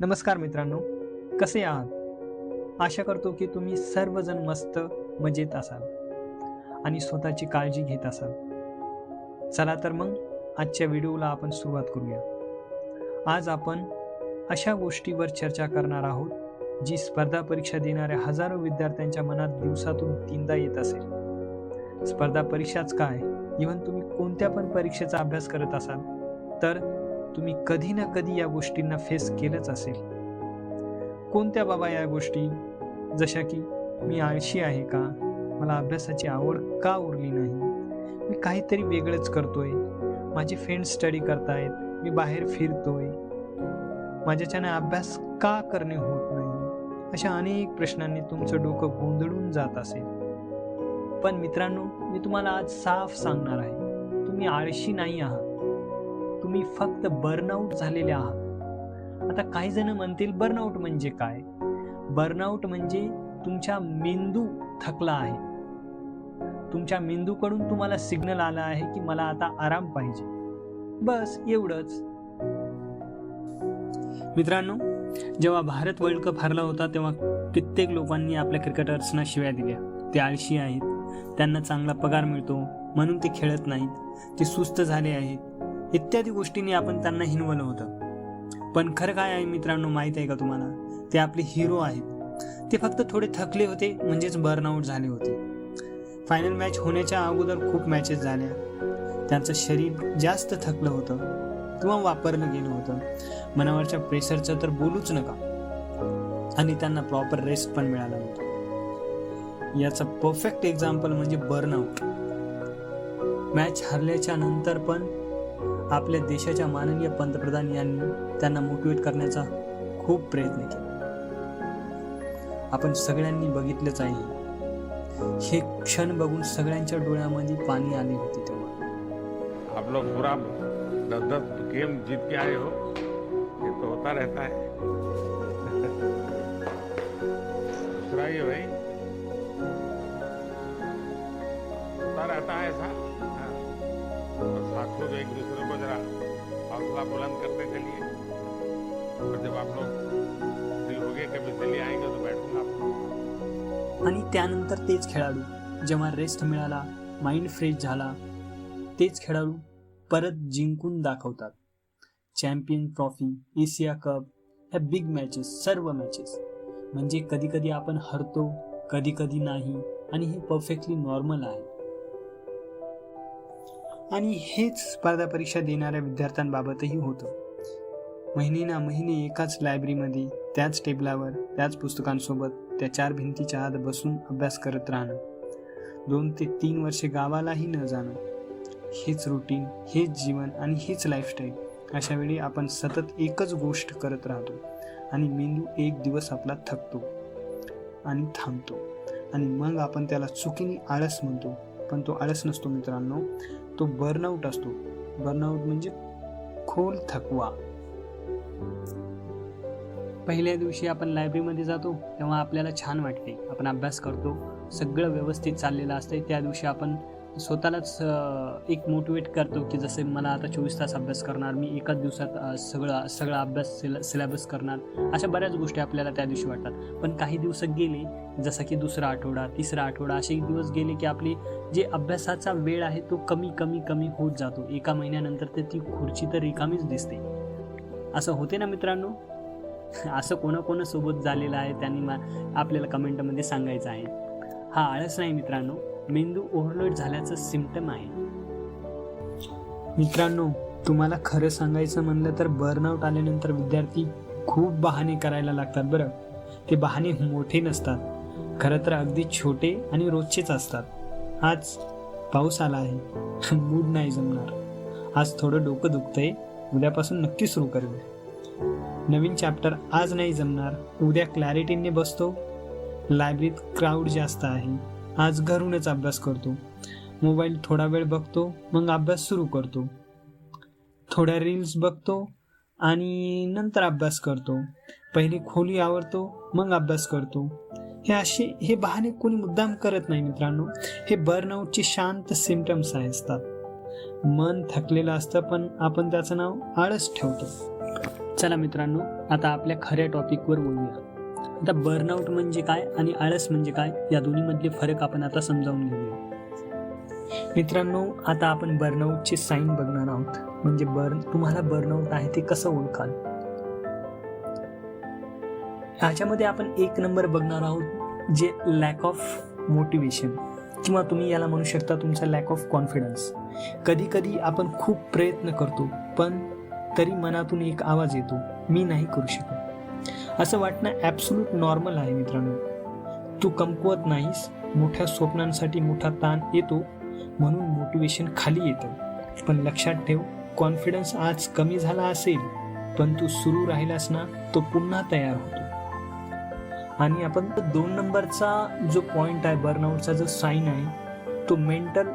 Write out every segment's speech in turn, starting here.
नमस्कार मित्रांनो कसे आहात? आशा करतो की तुम्ही सर्वजण मस्त मजेत असाल आणि स्वतःची काळजी घेत असाल. चला तर मग आजच्या व्हिडिओला आपण सुरुवात करूया. आज आपण अशा गोष्टीवर चर्चा करणार आहोत जी स्पर्धा परीक्षा देणाऱ्या हजारो विद्यार्थ्यांच्या मनात दिवसातून तीनदा येत असेल. स्पर्धा परीक्षाच काय? इव्हन तुम्ही कोणत्या पण परीक्षेचा अभ्यास करत असाल तर तुम्ही कधी ना कधी या गोष्टींना फेस केलंच असेल. कोणत्या बाबा या गोष्टी? जशा की मी आळशी आहे का? मला अभ्यासाची आवड का उरली नाही? मी काहीतरी वेगळंच करतोय. माझे फ्रेंड्स स्टडी करतायत. मी बाहेर फिरतोय. माझ्याच्याने अभ्यास का करणे होत नाही? अशा अनेक प्रश्नांनी तुमचं डोकं गोंधळून जात असेल. पण मित्रांनो मी तुम्हाला आज साफ सांगणार आहे. तुम्ही आळशी नाही आहात. तुम्ही फक्त बर्नआउट झालेले आहात. आता काही जण म्हणतील बर्नआउट म्हणजे काय? बर्नआउट म्हणजे तुमच्या मेंदू थकला आहे. तुमच्या मेंदूकडून तुम्हाला सिग्नल आला आहे की मला आता आराम पाहिजे. बस एवढंच. मित्रांनो जेव्हा भारत वर्ल्ड कप हरला होता तेव्हा कित्येक लोकांनी आपल्या क्रिकेटर्सना शिव्या दिल्या. ते आळशी आहेत. त्यांना चांगला पगार मिळतो. म्हणून ते खेळत नाहीत. ते सुस्त झाले आहेत. इत्यादी गोष्टींनी आपण त्यांना हिनवलं होतं. पण खरं काय आहे मित्रांनो माहीत आहे का तुम्हाला? ते आपले हिरो आहेत. ते फक्त थोडे थकले होते म्हणजेच बर्नआउट झाले होते. फायनल मॅच होण्याच्या अगोदर खूप मॅचेस झाल्या. त्यांचं शरीर जास्त थकलं होतं किंवा वापरलं गेलं होतं. मनावरच्या प्रेशरचं तर बोलूच नका. आणि त्यांना प्रॉपर रेस्ट पण मिळाला होता. याचं परफेक्ट एक्झाम्पल म्हणजे बर्नआउट मॅच हरल्याच्या नंतर पण आपल्या देशाच्या माननीय पंतप्रधान यांनी त्यांना मोटिवेट करण्याचा खूप प्रयत्न केला. आपण सगळ्यांनी बघितलंच आहे. हे क्षण बघून सगळ्यांच्या डोळ्यामध्ये पाणी आले होते तेव्हा. आप लोग पूरा दस दस गेम जीत के आए हो ये तो होता रहता है. दूसरा ये भाई होता रहता है ऐसा। और एक दूसरे को जरा हौसला बुलंद करते चलिए और जब आप लोग फ्री हो गए कभी दिल्ली आएंगे तो बैठूंगा आणि त्यानंतर तेच खेळाडू जेव्हा रेस्ट मिळाला माइंड फ्रेश झाला तेच खेळाडू परत जिंकून दाखवतात. चॅम्पियन ट्रॉफी एशिया कप ह्या बिग मॅचेस सर्व मॅचेस म्हणजे कधीकधी आपण हरतो कधीकधी नाही आणि हे परफेक्टली नॉर्मल आहे. आणि हेच स्पर्धा परीक्षा देणाऱ्या विद्यार्थ्यांबाबतही होतं. महिने ना महिने एकाच लायब्ररीमध्ये त्याच टेबलावर त्याच पुस्तकांसोबत त्या चार भिंतीच्या आत बसून अभ्यास करत राहणं. दोन ते तीन वर्षे गावालाही न जाणं. हेच रुटीन हेच जीवन आणि हेच लाईफस्टाईल अशा वेळी आपण सतत एकच गोष्ट करत राहतो आणि मेंदू एक दिवस आपला थकतो आणि थांबतो आणि मग आपण त्याला चुकीने आळस म्हणतो. पण तो आळस नसतो मित्रांनो. तो बर्नआउट असतो. बर्नआउट म्हणजे खोल थकवा. पहिल्या दिवशी आपण लायब्ररीमध्ये जातो तेव्हा आपल्याला छान वाटते. आपण अभ्यास करतो सगळं व्यवस्थित चाललेलं असतं त्या दिवशी आपण स्वतःलाच एक मोटिवेट करतो की जसे मला आता चोवीस तास अभ्यास करणार मी एकाच दिवसात सगळा सगळा अभ्यास सिल सिलेबस करणार अशा बऱ्याच गोष्टी आपल्याला त्या दिवशी वाटतात. पण काही दिवस गेले जसं की दुसरा आठवडा तिसरा आठवडा असे दिवस गेले की आपली जे अभ्यासाचा वेळ आहे तो कमी कमी कमी होत जातो. एका महिन्यानंतर तर ती खुर्ची तर रिकामीच दिसते. असं होते ना मित्रांनो? असं कोणाकोणासोबत झालेलं आहे त्यांनी मा आपल्याला कमेंटमध्ये सांगायचं आहे. हा आळस नाही मित्रांनो. मेंदू ओव्हरलोड झाल्याचं सिमटम आहे. मित्रांनो तुम्हाला खरं सांगायचं म्हणलं तर बर्नआउट आल्यानंतर विद्यार्थी खूप बहाणे करायला लागतात बरं. ते बहाणे मोठे नसतात. खरं तर अगदी छोटे आणि रोजचेच असतात. आज पाऊस आला आहे. मूड नाही जमणार. आज थोडं डोकं दुखतंय. उद्यापासून नक्की सुरू करेल नवीन चॅप्टर आज नाही जमणार. उद्या क्लॅरिटीने बसतो. लायब्ररीत क्राऊड जास्त आहे. आज घरूनच अभ्यास करतो. मोबाईल थोडा वेळ बघतो मग अभ्यास सुरू करतो. थोड्या रील्स बघतो आणि नंतर अभ्यास करतो. पहिली खोली आवडतो मग अभ्यास करतो. हे असे हे बहाने कोणी मुद्दाम करत नाही मित्रांनो. हे बर्नआउटचे शांत सिमटम्स आहे असतात. मन थकलेलं असतं पण आपण त्याचं नाव आळस ठेवतो. चला मित्रांनो आता आपल्या खऱ्या टॉपिकवर बोलूया. आता बर्नआउट म्हणजे काय आणि आळस म्हणजे काय या दोन्हीमधले फरक आपण आता समजावून घेऊया. मित्रांनो आता आपण बर्नआउटचे साईन बघणार आहोत. म्हणजे बर्न तुम्हाला बर्नआउट आहे ते कसं ओळखाल? ह्याच्यामध्ये आपण एक नंबर बघणार आहोत जे लॅक ऑफ मोटिवेशन किंवा तुम्ही याला म्हणू शकता तुमचा लॅक ऑफ कॉन्फिडन्स कधी कधी आपण खूप प्रयत्न करतो पण तरी मनातून एक आवाज येतो मी नाही करू शकत. असं वाटणं ॲब्सोल्यूट नॉर्मल आहे मित्रांनो. तू कमकुवत नाहीस मोठ्या स्वप्नांसाठी मोठा ताण येतो म्हणून मोटिवेशन खाली येतं. पण लक्षात ठेव कॉन्फिडन्स आज कमी झाला असेल पण तू सुरू राहिलास ना तो पुन्हा तयार होतो. आणि आपण दोन नंबरचा जो पॉईंट आहे बर्नआउटचा जो साईन आहे तो मेंटल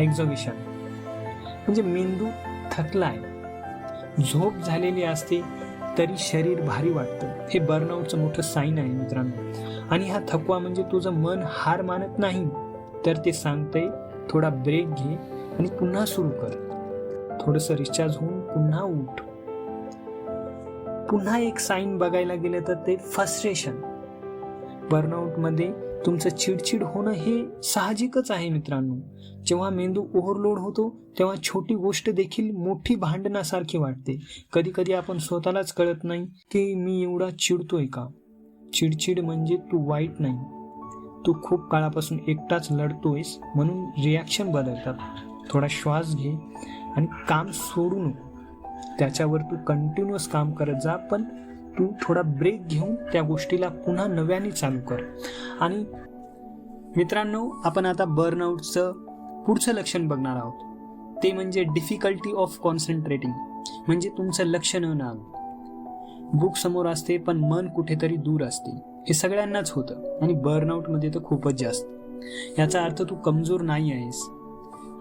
एक्झॉबिशन म्हणजे मेंदू थकला आहे. झोप झालेली असते तरी शरीर भारी वाटतं. हे बर्नआउटचं मोठं साईन आहे मित्रांनो. आणि हा थकवा म्हणजे तुझं मन हार मानत नाही. तर ते सांगतंय थोडा ब्रेक घे आणि पुन्हा सुरू कर. थोडंसं रिचार्ज होऊन पुन्हा उठ. पुन्हा एक साईन बघायला गेलं तर ते फ्रस्ट्रेशन बर्नआउटमध्ये तुमचं चिडचिड होणं हे साहजिकच आहे मित्रांनो. जेव्हा मेंदू ओव्हरलोड होतो तेव्हा छोटी गोष्ट देखील मोठी भांडणासारखी वाटते. कधी कधी आपण स्वतःलाच कळत नाही की मी एवढा चिडतोय का? चिडचिड म्हणजे तू वाईट नाही. तू खूप काळापासून एकटाच लढतोयस म्हणून रिॲक्शन बदलतात. थोडा श्वास घे आणि काम सोडू नको. त्याच्यावर तू कंटिन्युअस काम करत जा पण तू थोडा ब्रेक घेऊन त्या गोष्टीला पुन्हा नव्याने चालू कर. आणि मित्रांनो आपण आता बर्नआउटचं पुढचं लक्षण बघणार आहोत. ते म्हणजे डिफिकल्टी ऑफ कॉन्सन्ट्रेटिंग म्हणजे तुमचं लक्ष न नाग बुक समोर असते पण मन कुठेतरी दूर असते. हे सगळ्यांनाच होतं. आणि बर्नआउटमध्ये तर खूपच जास्त. याचा अर्थ तू कमजोर नाही आहेस.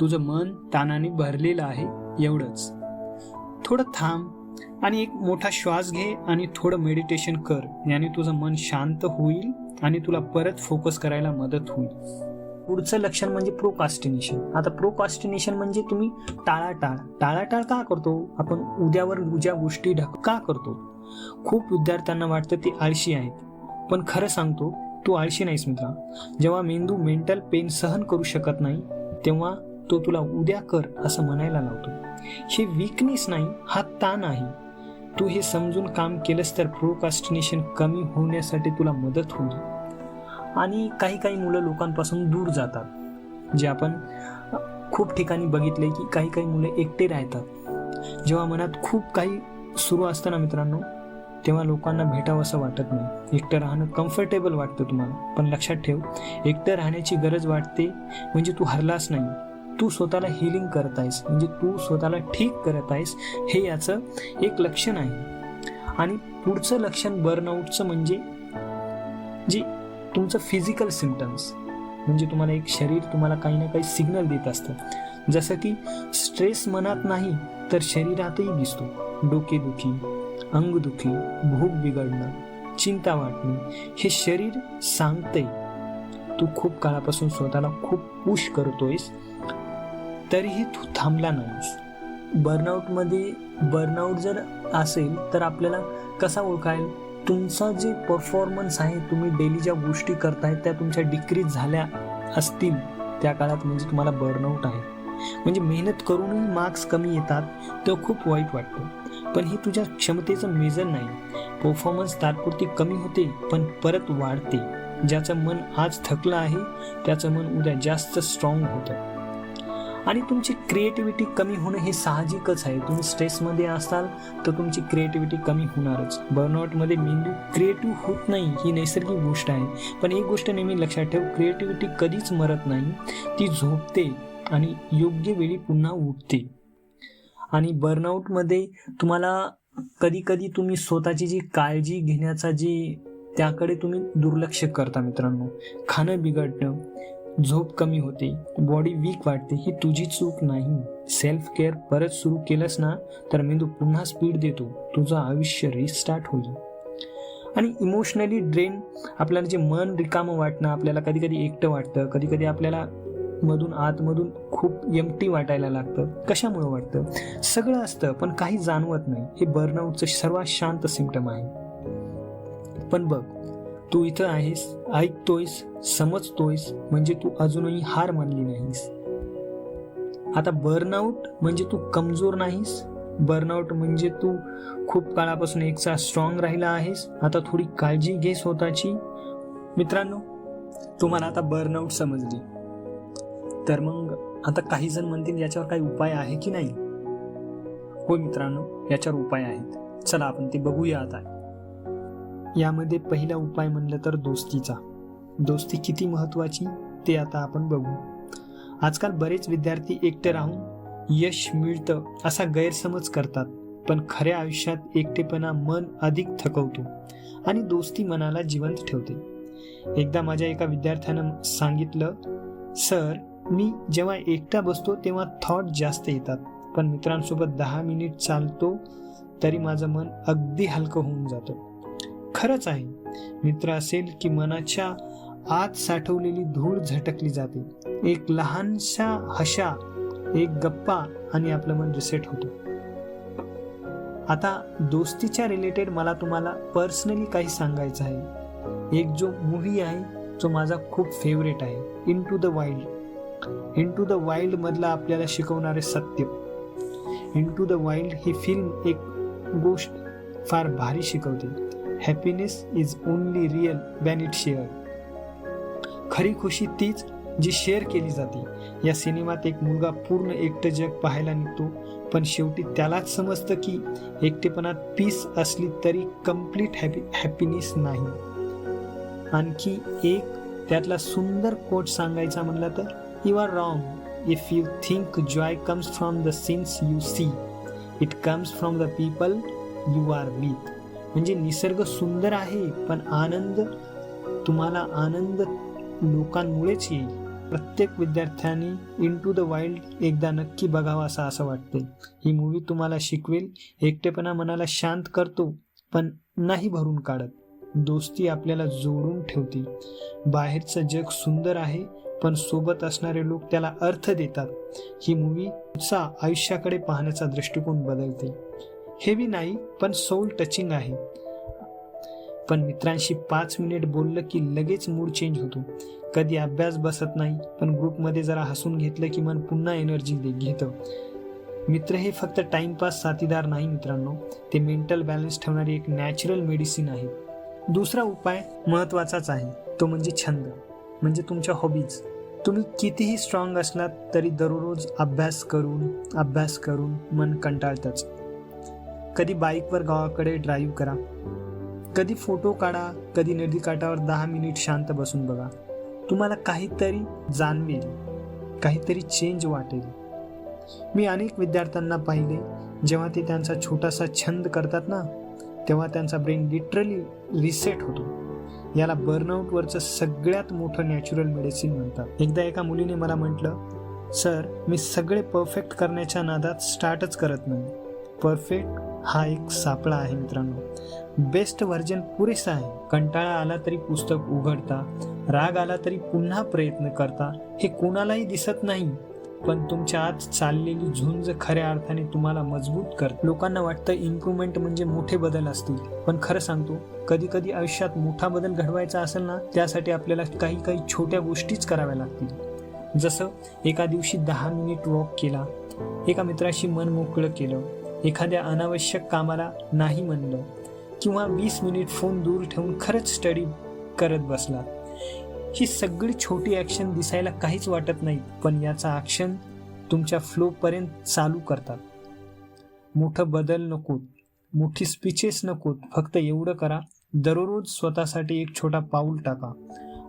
तुझं मन तानाने भरलेलं आहे एवढंच. थोडं थांब. आणि एक मोठा श्वास घे आणि थोडं मेडिटेशन कर. याने तुझं मन शांत होईल आणि तुला परत फोकस करायला मदत होईल. पुढचं लक्षण म्हणजे प्रोकास्टिनेशन आता प्रोकास्टिनेशन म्हणजे तुम्ही टाळाटाळ. टाळाटाळ का करतो? आपण उद्यावर उद्या गोष्टी ढक का करतो? खूप विद्यार्थ्यांना वाटतं ते आळशी आहेत. पण खरं सांगतो तू आळशी नाहीस मित्रा. जेव्हा मेंदू मेंटल पेन सहन करू शकत नाही तेव्हा तो तुला उद्या कर असं म्हणायला लावतो. हे वीकनेस नाही हा ताण आहे. तू हे समजून काम केलंस तर प्रोकास्टिनेशन कमी होण्यासाठी तुला मदत होईल. आणि काही काही मुलं लोकांपासून दूर जातात जे आपण खूप ठिकाणी बघितले की काही काही मुलं एकटे राहतात. जेव्हा मनात खूप काही सुरू असतं ना मित्रांनो तेव्हा लोकांना भेटावं असं वाटत नाही. एकटं राहणं कम्फर्टेबल वाटतं तुम्हाला. पण लक्षात ठेव एकटं राहण्याची गरज वाटते म्हणजे तू हरलाच नाही. तू स्वतःला हिलिंग करत आहेस. म्हणजे तू स्वतःला ठीक करत आहेस हे याचं एक लक्षण आहे. आणि पुढचं लक्षण बर्नआउटचं म्हणजे जे तुमचं फिजिकल सिमटम्स म्हणजे तुम्हाला एक शरीर तुम्हाला काही ना काही सिग्नल देत असतं. जसं की स्ट्रेस मनात नाही तर शरीरातही दिसतो. डोकेदुखी अंगदुखी भूक बिघडणं चिंता वाटणे हे शरीर सांगतंय. तू खूप काळापासून स्वतःला खूप पुश करतोयस. तरीही तू थांबला नाहीस. बर्नआउटमध्ये बर्नआउट जर असेल तर आपल्याला कसा ओळखाल तुमचा जे परफॉर्मन्स आहे तुम्ही डेली ज्या गोष्टी करताय त्या तुमच्या डिक्रीज झाल्या असतील. त्या काळात म्हणजे तुम्हाला बर्नआउट आहे. म्हणजे मेहनत करूनही मार्क्स कमी येतात तो खूप वाईट वाटतं. पण हे तुझ्या क्षमतेचं मेजर नाही. परफॉर्मन्स तात्पुरती कमी होते पण परत वाढते. ज्याचं मन आज थकलं आहे त्याचं मन उद्या जास्त स्ट्रॉंग होतं. आणि तुमची क्रिएटिव्हिटी कमी होणं हे साहजिकच आहे. तुम्ही स्ट्रेसमध्ये असाल तर तुमची क्रिएटिव्हिटी कमी होणारच. बर्नआउटमध्ये मेंदू क्रिएटिव्ह होत नाही ही नैसर्गिक गोष्ट आहे. पण एक गोष्ट नेहमी लक्षात ठेव क्रिएटिव्हिटी कधीच मरत नाही. ती झोपते आणि योग्य वेळी पुन्हा उठते. आणि बर्नआउटमध्ये तुम्हाला कधी कधी तुम्ही स्वतःची जी काळजी घेण्याचा जी त्याकडे तुम्ही दुर्लक्ष करता मित्रांनो. खाणं बिघडणं झोप कमी होते बॉडी वीक वाटते ही तुझी चूक नाही. सेल्फ केअर परत सुरू केलंस ना तर मेंदू पुन्हा स्पीड देतो. तुझं आयुष्य रिस्टार्ट होईल. आणि इमोशनली ड्रेन आपल्याला जे मन रिकामं वाटणं आपल्याला कधी कधी एकटं वाटतं कधी कधी आपल्याला मधून आतमधून खूप एमटी वाटायला लागतं. कशामुळे वाटतं? सगळं असतं पण काही जाणवत नाही. हे बर्नआउटचं सर्वात शांत सिम्पटम आहे. पण बघ तू इथं आहेस ऐकतोयस समजतोयस म्हणजे तू अजूनही हार मानली नाहीस. आता बर्नआउट म्हणजे तू कमजोर नाहीस? बर्नआउट म्हणजे तू खूप काळापासून एकसा स्ट्रॉंग राहिला आहेस? आता थोडी काळजी घे स्वतःची. मित्रांनो तुम्हाला आता बर्नआउट समजली. तर मग आता काही जण म्हणतील याच्यावर काही उपाय आहे की नाही? हो मित्रांनो याच्यावर उपाय आहेत. चला आपण ते बघूया आता. यामध्ये पहिला उपाय म्हणलं तर दोस्तीचा. दोस्ती किती महत्वाची ते आता आपण बघू. आजकाल बरेच विद्यार्थी एकटे राहून यश मिळतं असा गैरसमज करतात पण खऱ्या आयुष्यात एकटेपणा मन अधिक थकवतो आणि दोस्ती मनाला जिवंत ठेवते. एकदा माझ्या एका विद्यार्थ्यानं सांगितलं सर मी जेव्हा एकटा बसतो तेव्हा थॉट जास्त येतात पण मित्रांसोबत दहा मिनिट चालतो तरी माझं मन अगदी हलकं होऊन जातं. खरंच आहे. मित्र असेल की मनाच्या आत साठवलेली धूळ झटकली जाते. एक लहानशा हशा एक गप्पा आणि आपलं मन रिसेट होतं. आता दोस्तीच्या रिलेटेड मला तुम्हाला पर्सनली काही सांगायचं आहे. एक जो मूवी आहे जो माझा खूप फेवरेट आहे into the wild into the wild मधला आपल्याला शिकवणारे सत्य. इन टू द वाईल्ड ही फिल्म एक गोष्ट फार भारी शिकवते. Happiness is only real when it share खरी खुशी तीच जी शेअर केली जाते. या सिनेमात एक मुलगा पूर्ण एकटं जग पाहायला निघतो पण शेवटी त्यालाच समजतं की एकटेपणात पीस असली तरी कंप्लीट हॅपी हॅपीनेस नाही. आणखी एक त्यातला सुंदर कोट सांगायचा म्हणला तर you are wrong if you think joy comes from the scenes you see it comes from the people you are with म्हणजे निसर्ग सुंदर आहे पण आनंद तुम्हाला आनंद लोकांमुळेच येईल. प्रत्येक विद्यार्थ्यांनी इन टू द वाईल्ड एकदा नक्की बघावा असं असं वाटते ही मूवी तुम्हाला शिकवेल. एकटेपणा मनाला शांत करतो पण नाही भरून काढत. दोस्ती आपल्याला जोडून ठेवते. बाहेरचं जग सुंदर आहे पण सोबत असणारे लोक त्याला अर्थ देतात. ही मूवी आयुष्याकडे पाहण्याचा दृष्टिकोन बदलते. हेवी नाही पण सोल टचिंग आहे. पण मित्रांशी पाच मिनिट बोललं की लगेच मूड चेंज होतो. कधी अभ्यास बसत नाही पण ग्रुपमध्ये जरा हसून घेतलं की मन पुन्हा एनर्जी दे घेतं. मित्र हे फक्त टाइमपास साथीदार नाही मित्रांनो. ते मेंटल बॅलन्स ठेवणारी एक नॅचरल मेडिसिन आहे. दुसरा उपाय महत्त्वाचाच आहे. तो म्हणजे छंद. म्हणजे तुमच्या हॉबीज तुम्ही कितीही स्ट्रॉंग असलात तरी दररोज अभ्यास करून अभ्यास करून मन कंटाळतंच. कधी बाईकवर गावाकडे ड्राईव्ह करा. कधी फोटो काढा कधी नदी काठावर दहा मिनिट शांत बसून बघा. तुम्हाला काहीतरी जाणवेल काहीतरी चेंज वाटेल. मी अनेक विद्यार्थ्यांना पाहिले जेव्हा ते त्यांचा छोटासा छंद करतात ना तेव्हा त्यांचा ब्रेन लिटरली रिसेट होतो. याला बर्नआउटवरचं सगळ्यात मोठं नॅचरल मेडिसिन म्हणतात. एकदा एका मुलीने मला म्हटलं सर मी सगळे परफेक्ट करण्याच्या नादात स्टार्टच करत नाही. परफेक्ट हा एक सापळा आहे मित्रांनो. बेस्ट व्हर्जन पुरेसा आहे. कंटाळा आला तरी पुस्तक उघडता राग आला तरी पुन्हा प्रयत्न करता हे कोणालाही दिसत नाही. पण तुमच्या आत चाललेली झुंज खऱ्या अर्थाने तुम्हाला मजबूत कर लोकांना वाटतं इम्प्रूव्हमेंट म्हणजे मोठे बदल असतील. पण खरं सांगतो कधी कधी आयुष्यात मोठा बदल घडवायचा असेल ना त्यासाठी आपल्याला काही काही छोट्या गोष्टीच कराव्या लागतील. जसं एका दिवशी दहा मिनिट वॉक केला एका मित्राशी मन मोकळं केलं एखाद्या अनावश्यक कामाला नाही म्हणलं किंवा वीस मिनिट फोन दूर ठेवून खरंच स्टडी करत बसला ही सगळी छोटी ॲक्शन दिसायला काहीच वाटत नाही पण याचा ॲक्शन तुमच्या फ्लोपर्यंत चालू करतात. मोठं बदल नकोत मोठी स्पीचेस नकोत फक्त एवढं करा दररोज स्वतःसाठी एक छोटा पाऊल टाका.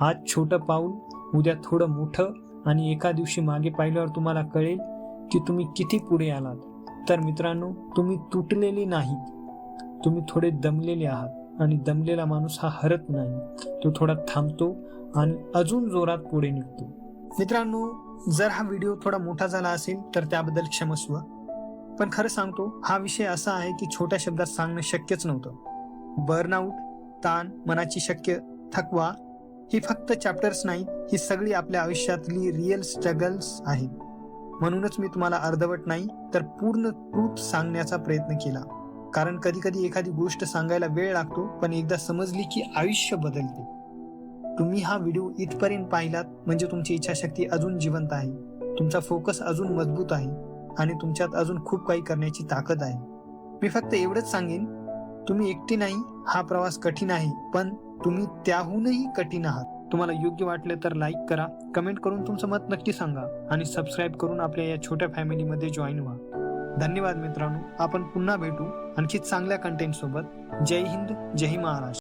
आज छोटं पाऊल उद्या थोडं मोठं आणि एका दिवशी मागे पाहिल्यावर तुम्हाला कळेल की तुम्ही किती पुढे आलात. तर मित्रांनो तुम्ही तुटलेली नाहीत तुम्ही थोडे दमलेले आहात आणि दमलेला माणूस हा हरत नाही. तो थोडा थांबतो आणि अजून जोरात पुढे निघतो. मित्रांनो जर हा व्हिडिओ थोडा मोठा झाला असेल तर त्याबद्दल क्षमस्व पण खरं सांगतो हा विषय असा आहे की छोट्या शब्दात सांगणं शक्यच नव्हतं. बर्नआउट ताण मनाची शक्य थकवा ही फक्त चॅप्टर्स नाही ही सगळी आपल्या आयुष्यातली रिअल स्ट्रगल्स आहेत. म्हणूनच मी तुम्हाला अर्धवट नाही तर पूर्ण ट्रूथ सांगण्याचा प्रयत्न केला. कारण कधी कधी एखादी गोष्ट सांगायला वेळ लागतो पण एकदा समजली की आयुष्य बदलते. तुम्ही हा व्हिडिओ इथपर्यंत पाहिलात म्हणजे तुमची इच्छाशक्ती अजून जिवंत आहे. तुमचा फोकस अजून मजबूत आहे आणि तुमच्यात अजून खूप काही करण्याची ताकद आहे. मी फक्त एवढंच सांगेन तुम्ही एकटी नाही हा प्रवास कठीण आहे पण तुम्ही त्याहूनही कठीण आहात. तुम्हाला योग्य वाटलं तर लाईक करा कमेंट करून तुमचं मत नक्की सांगा आणि सबस्क्राईब करून आपल्या या छोट्या फॅमिलीमध्ये जॉईन व्हा. धन्यवाद मित्रांनो आपण पुन्हा भेटू आणखी चांगल्या कंटेंट सोबत. जय हिंद जय महाराष्ट्र.